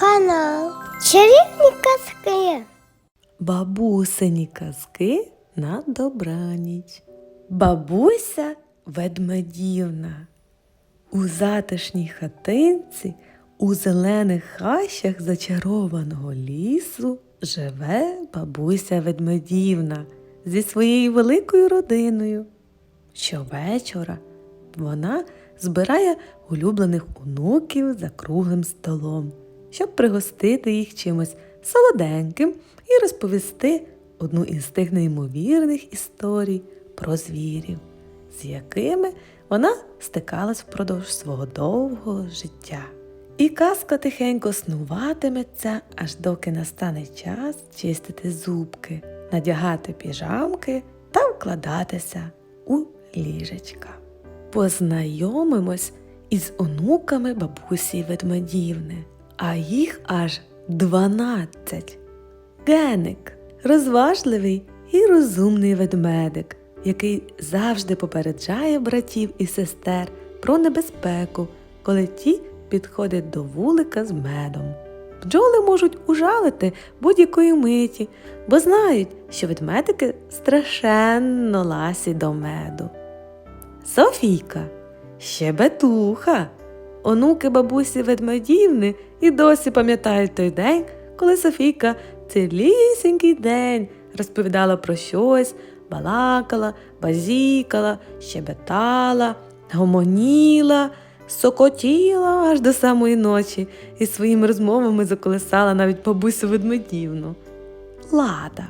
Канал Чарівні казки. Бабусині казки на добраніч. Бабуся ведмедівна. У затишній хатинці, у зелених хащах зачарованого лісу живе бабуся ведмедівна зі своєю великою родиною. Щовечора вона збирає улюблених онуків за круглим столом, щоб пригостити їх чимось солоденьким і розповісти одну із тих неймовірних історій про звірів, з якими вона стикалась впродовж свого довгого життя. І казка тихенько снуватиметься, аж доки настане час чистити зубки, надягати піжамки та вкладатися у ліжечка. Познайомимось із онуками бабусі ведмедівни, а їх аж дванадцять. Геник розважливий і розумний ведмедик, який завжди попереджає братів і сестер про небезпеку, коли ті підходять до вулика з медом. Бджоли можуть ужалити будь-якої миті, бо знають, що ведмедики страшенно ласі до меду. Софійка, щебетуха. Онуки бабусі ведмедівни і досі пам'ятають той день, коли Софійка цілісінький день розповідала про щось, балакала, базікала, щебетала, гомоніла, сокотіла аж до самої ночі і своїми розмовами заколисала навіть бабусю ведмедівну. Лада,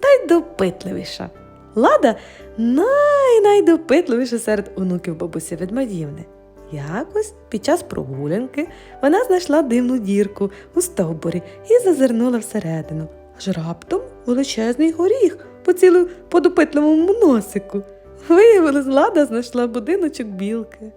та й допитливіша. Лада най-найдопитливіша серед онуків бабусі ведмедівни. Якось під час прогулянки вона знайшла дивну дірку у стовбурі і зазирнула всередину. Аж раптом величезний горіх поцілив по допитливому носику. Виявилось, лада знайшла будиночок білки.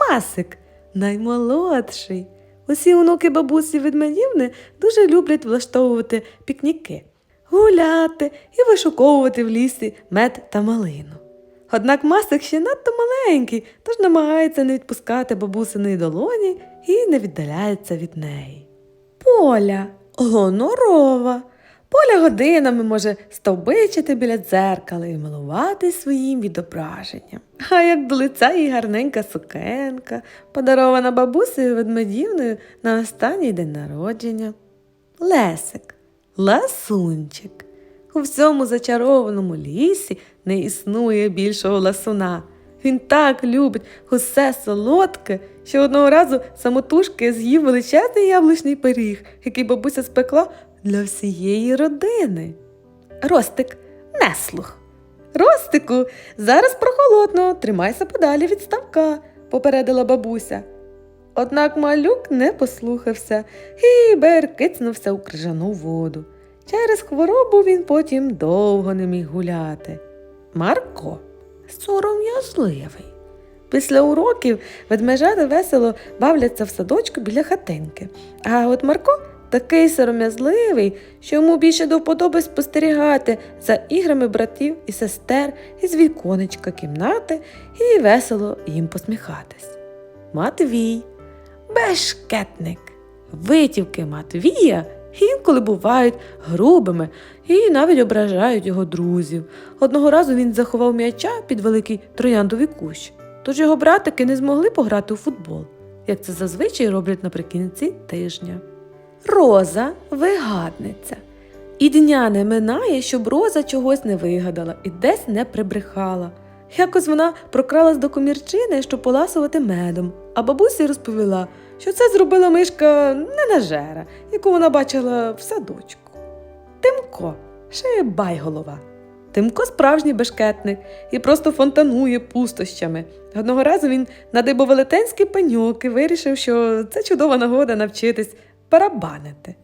Масик наймолодший. Усі онуки бабусі ведмедівни дуже люблять влаштовувати пікніки, гуляти і вишуковувати в лісі мед та малину. Однак масик ще надто маленький, тож намагається не відпускати бабусиної долоні і не віддаляється від неї. Поля гонорова. Поля годинами може стовбичити біля дзеркала і милуватись своїм відображенням. А як до лиця їй гарненька сукенка, подарована бабусею ведмедівною на останній день народження. Лесик, ласунчик. У всьому зачарованому лісі не існує більшого ласуна. Він так любить усе солодке, що одного разу самотужки з'їв величезний яблучний пиріг, який бабуся спекла для всієї родини. Ростик, не слух. Ростику, зараз прохолодно, тримайся подалі від ставка, попередила бабуся. Однак малюк не послухався і беркицнувся у крижану воду. Через хворобу він потім довго не міг гуляти. Марко сором'язливий. Після уроків ведмежата весело бавляться в садочку біля хатинки. А от Марко такий сором'язливий, що йому більше до вподоби спостерігати за іграми братів і сестер із віконечка кімнати і весело їм посміхатись. Матвій, бешкетник, витівки Матвія інколи бувають грубими і навіть ображають його друзів. Одного разу він заховав м'яча під великий трояндовий кущ, тож його братики не змогли пограти у футбол, як це зазвичай роблять наприкінці тижня. Роза вигадниця. І дня не минає, щоб Роза чогось не вигадала і десь не прибрехала. Якось вона прокралась до комірчини, щоб поласувати медом, а бабусі розповіла, що це зробила мишка ненажера, яку вона бачила в садочку. Тимко, ще байголова. Тимко справжній бешкетник і просто фонтанує пустощами. Одного разу він надибав велетенський пеньок і вирішив, що це чудова нагода навчитись барабанити.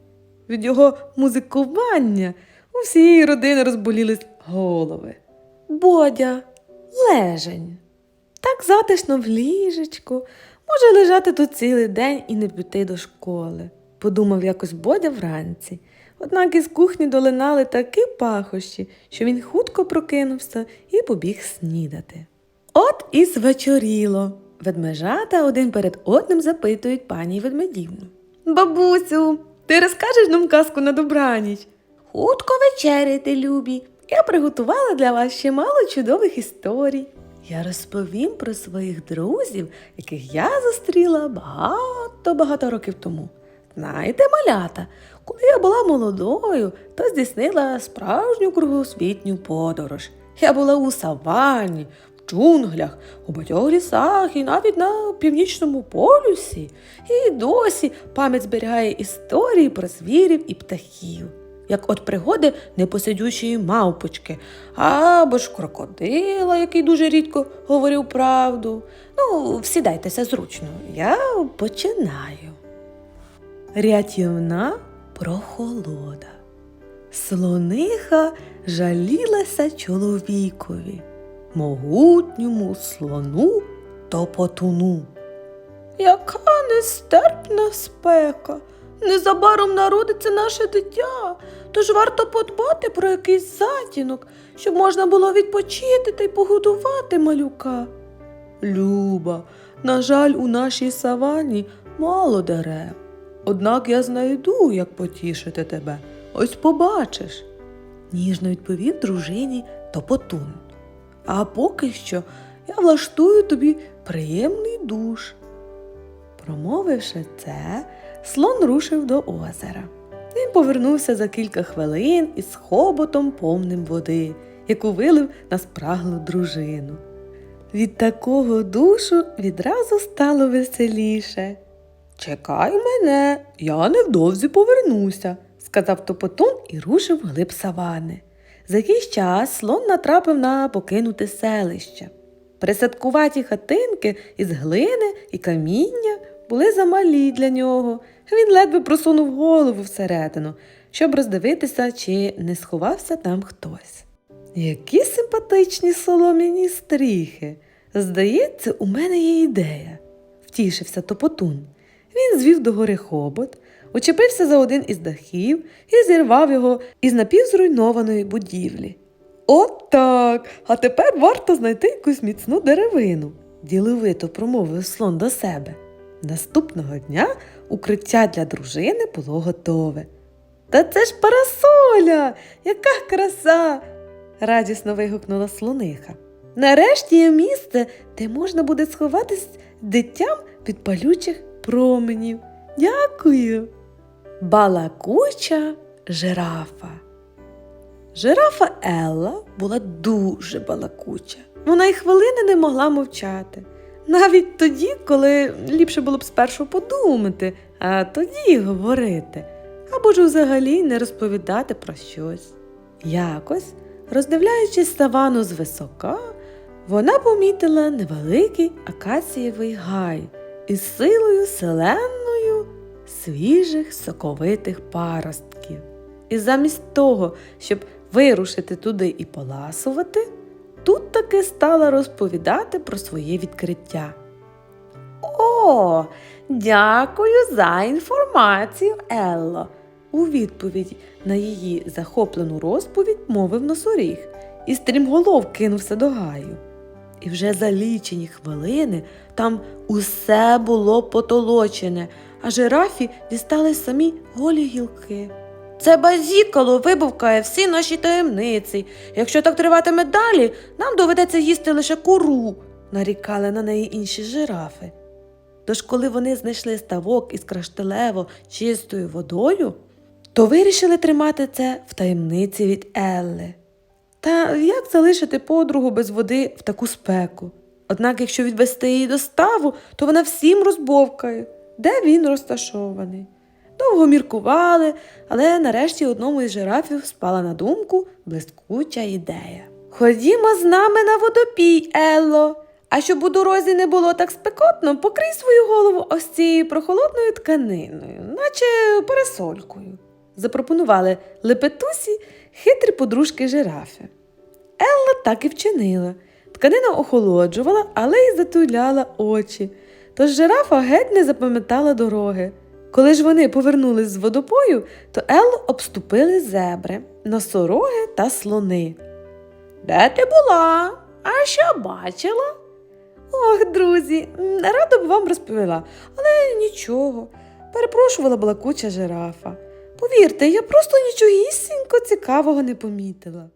Від його музикування у всієї родини розболілись голови. Бодя, лежень. Так затишно в ліжечку, може лежати тут цілий день і не піти до школи, подумав якось Бодя вранці. Однак із кухні долинали такі пахощі, що він хутко прокинувся і побіг снідати. От і звечоріло. Ведмежата один перед одним запитують пані ведмедівну. Бабусю, ти розкажеш нам казку на добраніч? Хутко вечеряйте, любі. Я приготувала для вас ще мало чудових історій. Я розповім про своїх друзів, яких я зустріла багато-багато років тому. Знаєте, малята, коли я була молодою, то здійснила справжню кругосвітню подорож. Я була у саванні, в джунглях, у багатьох лісах і навіть на північному полюсі. І досі пам'ять зберігає історії про звірів і птахів. Як от пригоди непосидючої мавпочки, або ж крокодила, який дуже рідко говорив правду. Ну, всідайтеся зручно, я починаю. Рятівна прохолода. Слониха жалілася чоловікові, могутньому слону топотуну. Яка нестерпна спека. Незабаром народиться наше дитя, тож варто подбати про якийсь затінок, щоб можна було відпочити та й погодувати малюка. Люба, на жаль, у нашій савані мало дерев. Однак я знайду, як потішити тебе. Ось побачиш. Ніжно відповів дружині Топотун. А поки що я влаштую тобі приємний душ. Промовивши це, слон рушив до озера. Він повернувся за кілька хвилин із хоботом повним води, яку вилив на спраглу дружину. Від такого душу відразу стало веселіше. Чекай мене, я невдовзі повернуся, сказав топотун і рушив глиб савани. За якийсь час слон натрапив на покинуте селище. Присадкуваті хатинки із глини і каміння були замалі для нього. Він ледве просунув голову всередину, щоб роздивитися, чи не сховався там хтось. Які симпатичні солом'яні стріхи. Здається, у мене є ідея, втішився топотун. Він звів догори хобот, учепився за один із дахів і зірвав його із напівзруйнованої будівлі. От так! А тепер варто знайти якусь міцну деревину, діловито промовив слон до себе. Наступного дня укриття для дружини було готове. Та це ж парасоля! Яка краса! радісно вигукнула слониха. Нарешті є місце, де можна буде сховатись дитям від палючих променів. Дякую. Балакуча жирафа. Жирафа Елла була дуже балакуча. Вона й хвилини не могла мовчати. Навіть тоді, коли ліпше було б спершу подумати, а тоді говорити, або ж взагалі не розповідати про щось. Якось, роздивляючись савану звисока, вона помітила невеликий акацієвий гай із силою селенною свіжих соковитих паростків. І замість того, щоб вирушити туди і поласувати, тут таки стала розповідати про своє відкриття. О, дякую за інформацію, Елло. У відповідь на її захоплену розповідь мовив носоріг і стрімголов кинувся до гаю. І вже за лічені хвилини там усе було потолочене, а жирафі дістались самі голі гілки. Це базікало вибувкає всі наші таємниці. Якщо так триватиме далі, нам доведеться їсти лише куру, нарікали на неї інші жирафи. Тож, коли вони знайшли ставок із крашталево чистою водою, то вирішили тримати це в таємниці від Елли. Та як залишити подругу без води в таку спеку? Однак, якщо відвести її до ставу, то вона всім розбовкає, де він розташований. Довго міркували, але нарешті одному із жирафів спала на думку блискуча ідея. Ходімо з нами на водопій, Елло. А щоб у дорозі не було так спекотно, покрий свою голову ось цією прохолодною тканиною, наче парасолькою. Запропонували лепетусі хитрі подружки жирафи. Елла так і вчинила. Тканина охолоджувала, але й затуляла очі. Тож жирафа геть не запам'ятала дороги. Коли ж вони повернулись з водопою, то Еллу обступили зебри, носороги та слони. Де ти була? А що бачила? Ох, друзі, м, радо б вам розповіла, але нічого. перепрошувала балакуча жирафа. Повірте, я просто нічогісінько цікавого не помітила.